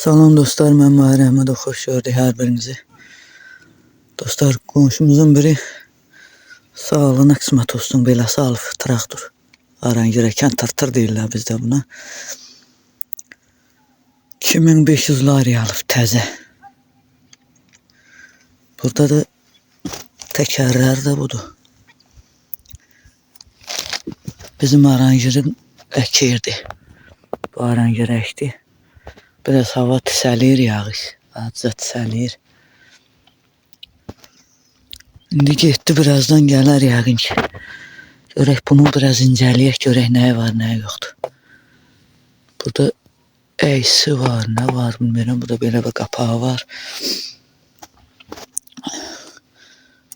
Salam dostlar, mən Mahir Əhmədov, xoş gördük hər birinizi. Dostlar, qonşumuzun biri sağlığına qismət olsun beləsi alıb traktor. Arangirəkən tırtır deyirlər bizdə buna. 2500 lari alıb təzə. Burada da təkərlər də budur. Bizim aranjirin əkirdi. Bu arangir əkdi. Biraz hava tisəlir yağış. Azca tisəlir. İndi getdi birazdan gələr yəqin ki. Görək bunu biraz incələyək, görək nəyi var, nəyi yoxdur. Burada əysi var, nə var bilmirəm. Burada belə bir qapağı var.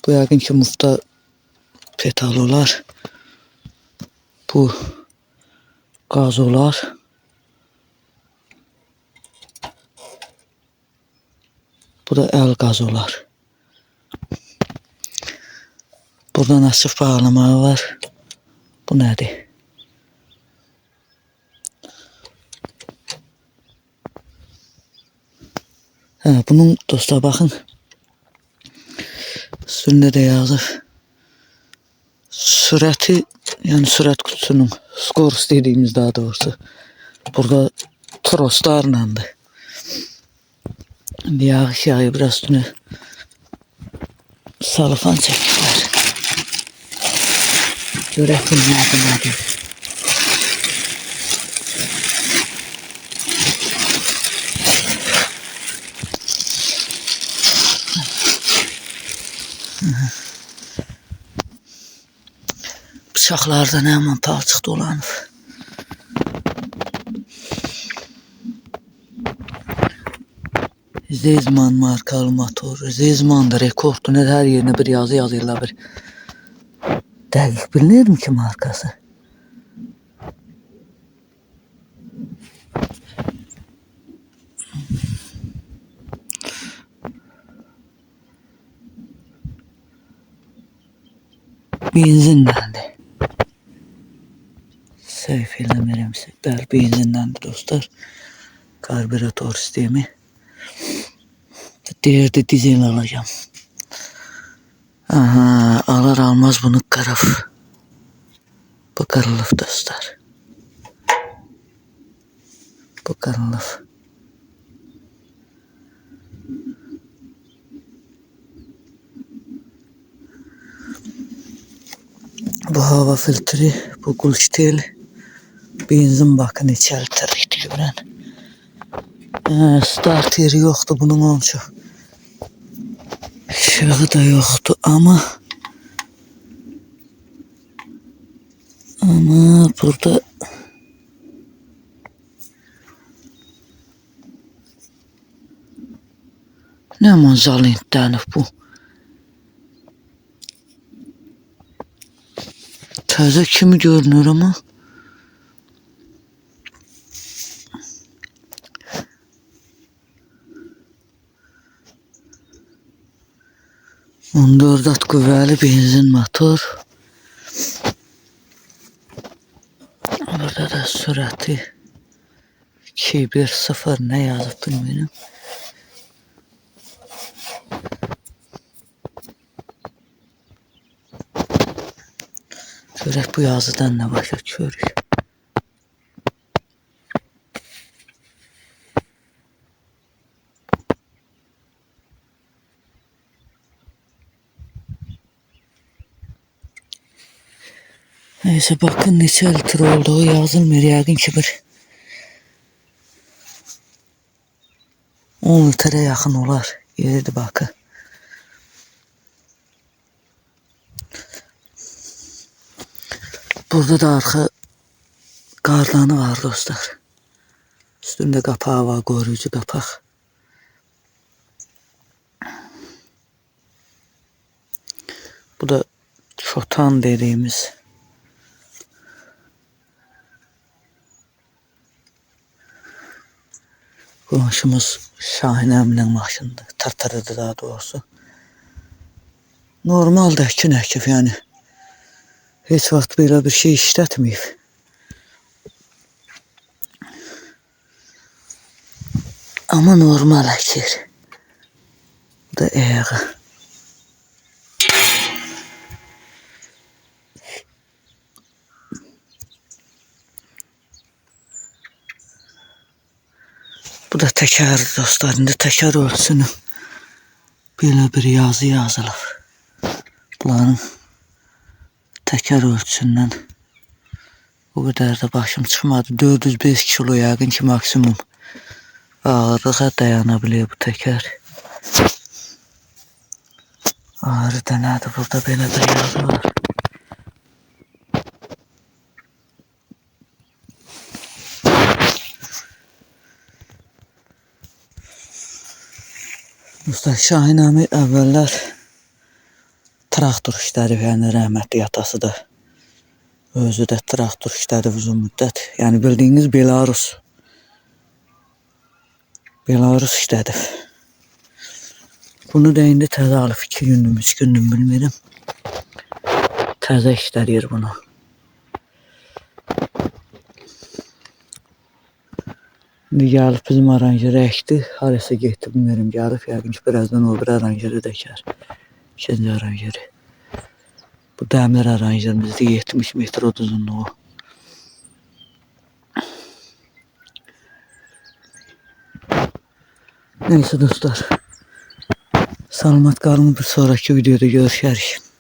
Bu yəqin ki mufta petal olar. Bu qaz olar. Bu da əl qaz olar. Burada nasif bağlamağı var. Bu nədir? Hə, bunun dostlar baxın. Üstündə də yazır. Sürəti, yəni sürət qutusunun, skors dediyimiz daha doğrusu. Burada troslarlandır. İndi yağış yağıyor biraz üstüne. Salafan çəkirlər. Görək bu nədir, nədir. Bıçaqlardan həmən palçıq dolanıb. Zezman markalı motor. Rekorddur. Nə hər yerinə bir yazı yazırlar bir. Dəqiq bilinirmi ki markası? Benzinləndi. Səhv eləmirəmsə. Bəli, benzinləndi dostlar. Karbüratör sistemi. Deyirdi dizel alacağım. Aha, alır almaz bunu qaraf. Bu qarılıb dostlar. Bu qarılıb. Bu hava filtri, bu gulştel, benzin bakın içəltir görən. Ee, starter yoktu bunun onun üçün. Işığı da yoktu ama ama burada ne manzalintlenip bu. Təzə kimi görünür ama. On dörd at qüvvəli benzin motor. Burada da sürəti 210 nə yazıb bilmirəm. Görək bu yazıdan nə başa düşürük. Neyse bakın neçə litr olduğu yazılmır yəqin ki bir 10 litrə yaxın olar. Yeridir bakın. Burada da arxa qardanı var dostlar. Üstündə qapağı var, qoruyucu qapaq. Bu da çotan dediğimiz Qonşumuz Şahin əminin maşınıdır. Tartarıdır daha doğrusu. Normaldir ki nəkif yəni. Heç vaxt belə bir şey işlətməyib. Ama normal əkir. Bu da ayağı. Da təkər dostlar. İndi təkər ölçüsünü belə bir yazı yazılıb. Bunların təkər ölçüsündən o qədər də başım çıxmadı. 405 kilo yəqin ki maksimum ağırlığa dayana bilər bu təkər. Ağrı da nədir? Burada belə də yazı var. Mustafa Şahin əmi əvvəllər traktor işlədib, yəni rəhmətli atası da özü də traktor işlədib uzun müddət. Yəni bildiyiniz Belarus. Belarus işlədib. Bunu da indi təzə alıb 2 gündür, 3 gündür bilmirəm. Təzə işləyir bunu. İndi gəlib bizim aranjeri əkdi. Harasa getdi bilmirəm. Gəlib yəqin ki birazdan o bir aranjeri də əkər. İkinci aranjeri. Bu dəmir aranjerimizdə 70 metr uzunluğu. Neyse dostlar. Salamat qalın bir sonraki videoda görüşərik.